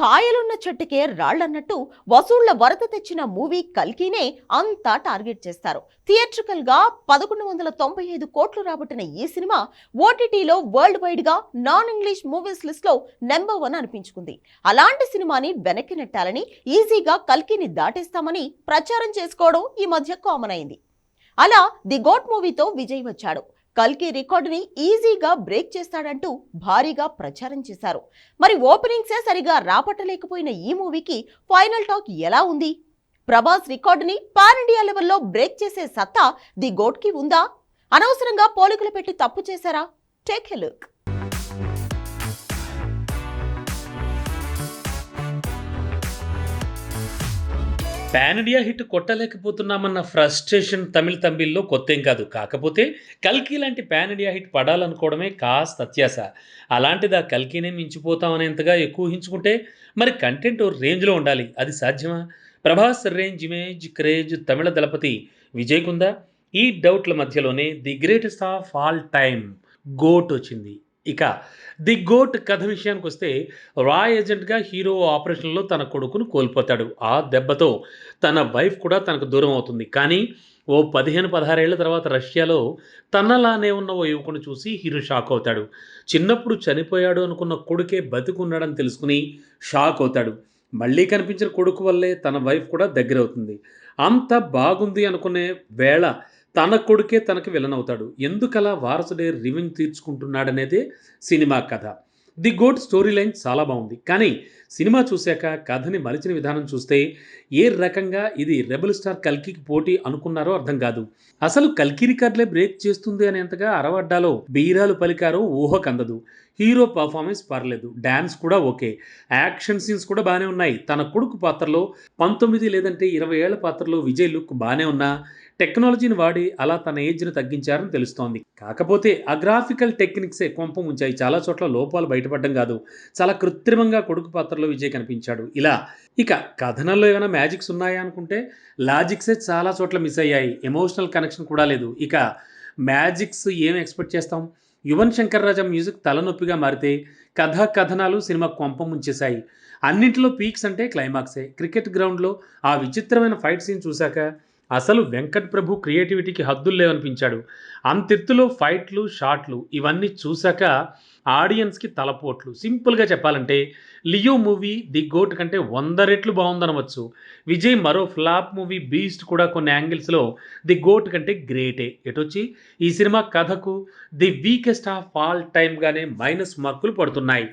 కాయలున్న చెట్టుకే రాళ్ళన్నట్టు వసూళ్ళ వరద తెచ్చిన మూవీ కల్కీనే అంతా టార్గెట్ చేస్తారు. థియేట్రికల్గా పదకొండు వందల తొంభై ఐదు కోట్లు రాబట్టిన ఈ సినిమా ఓటీటీలో వరల్డ్ వైడ్గా నాన్ ఇంగ్లీష్ మూవీస్ లిస్ట్లో నెంబర్ వన్ అనిపించుకుంది. అలాంటి సినిమాని వెనక్కి నెట్టాలని ఈజీగా కల్కీని దాటేస్తామని ప్రచారం చేసుకోవడం ఈ మధ్య కామన్ అయింది. అలా ది గోట్ మూవీతో విజయ్ వచ్చాడు. కల్కి రికార్డుని ఈజీగా బ్రేక్ చేస్తాడంటూ భారీగా ప్రచారం చేశారు. మరి ఓపెనింగ్సే సరిగా రాపట్టలేకపోయిన ఈ మూవీకి ఫైనల్ టాక్ ఎలా ఉంది? ప్రభాస్ రికార్డుని పాన్ ఇండియా లెవెల్లో బ్రేక్ చేసే సత్తా ది గోట్కి ఉందా? అనవసరంగా పోలికలు పెట్టి తప్పు చేశారా? Take a look. Pan India hit కొట్టలేకపోతున్నామన్న frustration Tamil తమిళ్ళో కొత్తేం కాదు. కాకపోతే కల్కి లాంటి పాన్ ఇండియా హిట్ పడాలనుకోవడమే కాస్త అత్యాస అలాంటిది ఆ కల్కినే మించిపోతామనేంతగా ఎక్కువ హించుకుంటే మరి కంటెంట్ రేంజ్లో ఉండాలి. అది సాధ్యమా? Prabhas range image craze Tamil Thalapathy Vijay కుందా? ఈ డౌట్ల మధ్యలోనే the greatest of all time GOAT వచ్చింది. ఇక ది గోట్ కథ విషయానికి వస్తే రాయ్ ఏజెంట్గా హీరో ఆపరేషన్లో తన కొడుకును కోల్పోతాడు. ఆ దెబ్బతో తన వైఫ్ కూడా తనకు దూరం అవుతుంది. కానీ ఓ పదిహేను పదహారేళ్ళ తర్వాత రష్యాలో తనలానే ఉన్న ఓ యువకుని చూసి హీరో షాక్ అవుతాడు. చిన్నప్పుడు చనిపోయాడు అనుకున్న కొడుకే బతికున్నాడని తెలుసుకుని షాక్ అవుతాడు. మళ్ళీ కనిపించిన కొడుకు వల్లే తన వైఫ్ కూడా దగ్గర అవుతుంది అంత బాగుంది అనుకునే వేళ తన కొడుకే తనకి విలన్ అవుతాడు ఎందుకలా వారసుడే రివెంజ్ తీర్చుకుంటున్నాడనేదే సినిమా కథ. ది గోడ్ స్టోరీ లైన్ చాలా బాగుంది. కానీ సినిమా చూశాక కథని మలిచిన విధానం చూస్తే ఏ రకంగా ఇది రెబల్ స్టార్ కల్కికి పోటీ అనుకున్నారో అర్థం కాదు. అసలు కల్కి రికార్డులే బ్రేక్ చేస్తుంది అనేంతగా అరవడ్డాలో బీరాలు పలికారో ఊహ కందదు. హీరో పర్ఫార్మెన్స్ పర్లేదు. డ్యాన్స్ కూడా ఓకే. యాక్షన్ సీన్స్ కూడా బాగానే ఉన్నాయి. తన కొడుకు పాత్రలో పంతొమ్మిది లేదంటే ఇరవై ఏళ్ళ పాత్రలో విజయ్ లుక్ బాగానే ఉన్నా టెక్నాలజీని వాడి అలా తన ఏజ్ని తగ్గించారని తెలుస్తోంది. కాకపోతే ఆ గ్రాఫికల్ టెక్నిక్సే కొంప ఉంచాయి చాలా చోట్ల లోపాలు బయటపడడం కాదు. చాలా కృత్రిమంగా కొడుకు పాత్రలో విజయ్ కనిపించాడు. ఇలా ఇక కథనంలో ఏమైనా మ్యాజిక్స్ ఉన్నాయా అనుకుంటే లాజిక్సే చాలా చోట్ల మిస్ అయ్యాయి. ఎమోషనల్ కనెక్షన్ కూడా లేదు. ఇక మ్యాజిక్స్ ఏం ఎక్స్పెక్ట్ చేస్తాం? యువన్ శంకర్ రాజా మ్యూజిక్ తలనొప్పిగా మారితే కథ కథనాలు సినిమా కొంపం ముంచేశాయి. అన్నింటిలో పీక్స్ అంటే క్లైమాక్సే. క్రికెట్ గ్రౌండ్లో ఆ విచిత్రమైన ఫైట్ సీన్ చూశాక అసలు వెంకట్ ప్రభు క్రియేటివిటీకి హద్దులు లేవనిపించాడు. అంతెత్తులో ఫైట్లు షాట్లు ఇవన్నీ చూశాక ఆడియన్స్కి తలపోట్లు. సింపుల్గా చెప్పాలంటే లియో మూవీ ది గోట్ కంటే వంద రెట్లు బాగుందనవచ్చు విజయ్ మరో ఫ్లాప్ మూవీ బీస్ట్ కూడా కొన్ని యాంగిల్స్లో ది గోట్ కంటే గ్రేటే. ఎటొచ్చి? ఈ సినిమా కథకు ది వీకెస్ట్ ఆఫ్ ఆల్ టైమ్గానే మైనస్ మార్కులు పడుతున్నాయి.